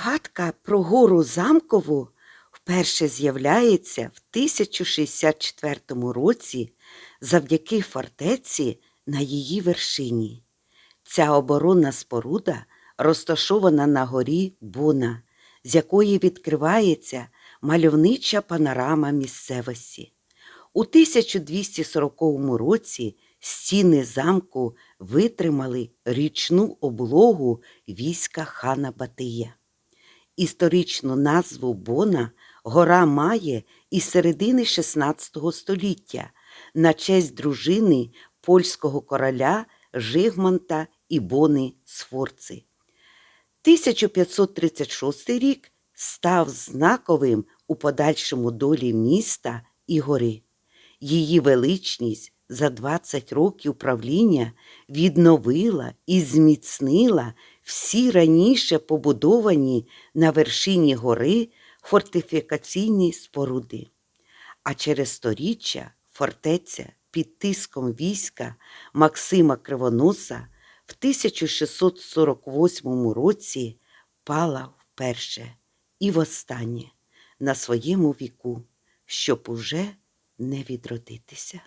Згадка про гору замкову вперше з'являється в 1064 році завдяки фортеці на її вершині. Ця оборонна споруда розташована на горі Буна, з якої відкривається мальовнича панорама місцевості. У 1240 році стіни замку витримали річну облогу війська хана Батия. Історичну назву Бона гора має із середини XVI століття на честь дружини польського короля Жигмонта і Бони Сфорци. 1536 рік став знаковим у подальшому долі міста і гори. Її величність за 20 років правління відновила і зміцнила всі раніше побудовані на вершині гори фортифікаційні споруди. А через сторіччя фортеця під тиском війська Максима Кривоноса в 1648 році пала вперше і востаннє на своєму віку, щоб уже не відродитися.